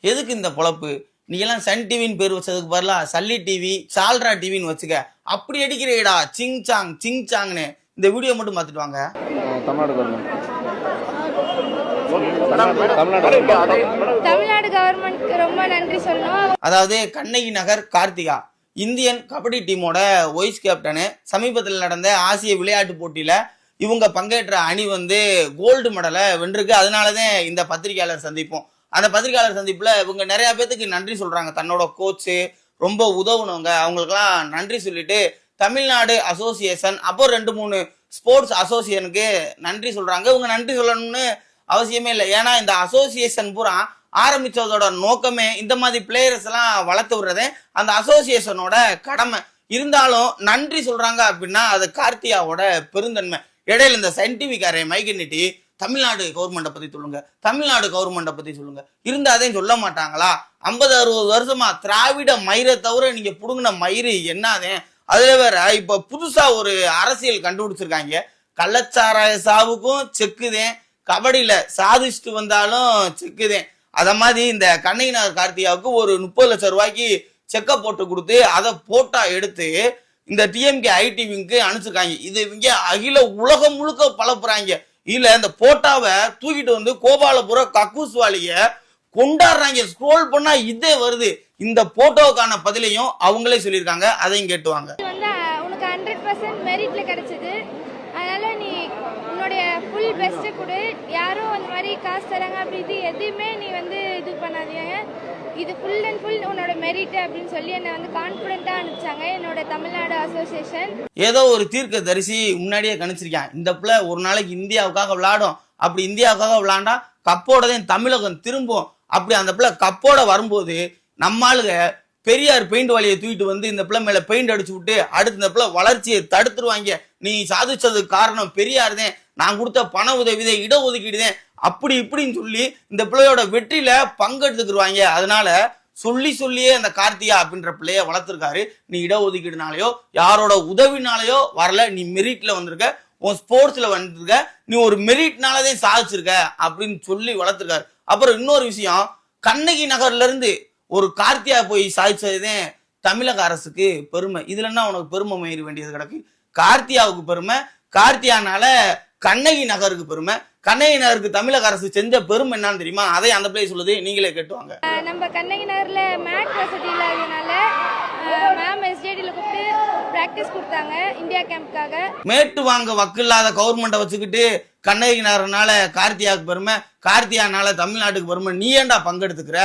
எதுக்கு இந்த பொழப்பு? நீ எல்லாம் சன் டிவின்னு பேர் வச்சதுக்கு பதிலா சல்லி டிவி சால்ரா டிவின்னு வச்சுக்க. அப்படி அடிக்கிறேடா. சிங் சாங் சிங் சாங்னு. இந்த வீடியோ மட்டும் பார்த்துட்டு வாங்க. தமிழ்நாடு கவர்மெண்ட் ரொம்ப நன்றி சொல்லணும். அதாவது கண்ணகி நகர் கார்த்திகா. இந்தியன் கபடி டீமோட வைஸ் கேப்டனு. சமீபத்தில் நடந்த ஆசிய விளையாட்டு போட்டியில இவங்க பங்கேற்ற அணி வந்து கோல்டு மெடலை வென்றிருக்கு. அதனால தான் இந்த பத்திரிகையாளர் சந்திப்போம். அந்த பத்திரிகையாளர் சந்திப்புல இவங்க நிறைய பேத்துக்கு நன்றி சொல்றாங்க. தன்னோட கோச்சு ரொம்ப உதவுனவங்க. அவங்களுக்குலாம் நன்றி சொல்லிட்டு தமிழ்நாடு அசோசியேஷன் அப்போ ரெண்டு மூணு ஸ்போர்ட்ஸ் அசோசியேஷனுக்கு நன்றி சொல்றாங்க. இவங்க நன்றி சொல்லணும்னு அவசியமே இல்லை. ஏன்னா இந்த அசோசியேஷன் பூரா ஆரம்பிச்சதோட நோக்கமே இந்த மாதிரி பிளேயர்ஸ் எல்லாம் வளர்த்து விடுறதே அந்த அசோசியேஷனோட கடமை. இருந்தாலும் நன்றி சொல்றாங்க அப்படின்னா அது கார்த்தியாவோட பெருந்தன்மை. இடையில இந்த சயின்டிபிக்காரை மைக்கு நீட்டி தமிழ்நாடு கவர்மெண்ட்டை பற்றி சொல்லுங்கள் தமிழ்நாடு கவர்மெண்ட்டை சொல்லுங்கள் இருந்தால் அதையும் சொல்ல மாட்டாங்களா? ஐம்பது அறுபது வருஷமாக திராவிட மயிரை தவிர நீங்கள் பிடுங்கின மயிறு என்னாதே? அதில் வேற இப்போ புதுசாக ஒரு அரசியல் கண்டுபிடிச்சிருக்காங்க. கள்ளச்சாராய சாவுக்கும் செக்குதேன் கபடியில் சாதிச்சுட்டு வந்தாலும் செக்குதேன் அதை மாதிரி இந்த கண்ணகினார் கார்த்தியாவுக்கு ஒரு முப்பது லட்சம் ரூபாய்க்கு செக்கை போட்டு கொடுத்து அதை போட்டா எடுத்து இந்த டிஎம்கே ஐடிவிக்கு அனுப்பிச்சிருக்காங்க. இது இவங்க அகில உலகம் முழுக்க பழப்புறாங்க இல்ல இந்த போட்டாவை தூக்கிட்டு வந்து கோபாலபுரம் கக்கூஸ்வாலிய கொண்டாடுறாங்க. ஸ்க்ரோல் பண்ணா இதே வருது. இந்த போட்டோவுக்கான பதிலையும் அவங்களே சொல்லியிருக்காங்க அதையும் கேட்டுவாங்க. உனக்கு ஹண்ட்ரட் பர்சன்ட் மெரிட்ல கிடைச்சது. அதனால நீ உன்னுடைய ஃபுல் பெஸ்ட்டை கொடு. யாரும் அந்த மாதிரி காசு தராங்க அப்படி இது எதுவுமே நீ வந்து இது பண்ணாதீங்க. இது ஃபுல் அண்ட் ஃபுல் உன்னோட மெரிட் அப்படின்னு சொல்லி என்னை வந்து கான்ஃபிடென்ட்டாக அனுப்பிச்சாங்க. என்னோட தமிழ்நாடு அசோசியேஷன் ஏதோ ஒரு தீர்க்க தரிசி முன்னாடியே கணிச்சிருக்கான் இந்த பிள்ளை ஒரு நாளைக்கு இந்தியாவுக்காக விளாடும் அப்படி இந்தியாவுக்காக விளாண்டா கப்போட தான் தமிழகம் திரும்பும். அப்படி அந்த பிள்ளை கப்போட வரும்போது நம்மளுக பெரியார் பெயிண்ட் வலையை தூக்கிட்டு வந்து இந்த பிள்ளை மேலே பெயிண்ட் அடிச்சு விட்டு அடுத்து இந்த பிள்ளை வளர்ச்சியை தடுத்துருவாங்க. நீ சாதிச்சதுக்கு காரணம் பெரியார் தான் நான் கொடுத்த பண உதவிதான் இடஒதுக்கீடு தான் அப்படி இப்படின்னு சொல்லி இந்த பிள்ளையோட வெற்றியில பங்கெடுத்துக்கிருவாங்க. அதனால சொல்லி சொல்லியே அந்த கார்த்தியா அப்படின்ற பிள்ளைய வளர்த்துருக்காரு. நீ இடஒதுக்கீடுனாலையோ யாரோட உதவினாலையோ வரல. நீ மெரிட்ல வந்திருக்க. உன் ஸ்போர்ட்ஸ்ல வந்திருக்க. நீ ஒரு மெரிட்னாலதே சாதிச்சிருக்க அப்படின்னு சொல்லி வளர்த்துருக்காரு. அப்புறம் இன்னொரு விஷயம் கண்ணகி நகர்ல இருந்து ஒரு கார்த்தியா போய் சாதிச்சதுதான் தமிழக அரசுக்கு பெருமை. இதுல என்ன உனக்கு பெருமை மயிற வேண்டியது கிடக்கு. கார்த்தியாவுக்கு பெருமை. கார்த்தியானால கண்ணகி நகருக்கு பெருமை. கண்ணகி நகருக்கு தமிழக அரசு செஞ்ச பெருமை என்னன்னு தெரியுமா? அதை அந்த பிள்ளை சொல்லுது. நீங்களே கேட்டுவாங்க நம்ம கண்ணகி நகரில் மேட் வசதி இல்லாததுனால மேம் எஸ்ஜேடியில் கூப்பிட்டு ப்ராக்டிஸ் கொடுத்தாங்க இந்தியா கேம்ப்காக மேட்டு வாங்க வக்கில்லாத கவர்மெண்ட்டை வச்சுக்கிட்டு கண்ணகி நகரனால கார்த்தியாவுக்கு பெருமை. கார்த்தியானால தமிழ்நாட்டுக்கு பெருமை. நீ ஏன்டா பங்கெடுத்துக்கிற?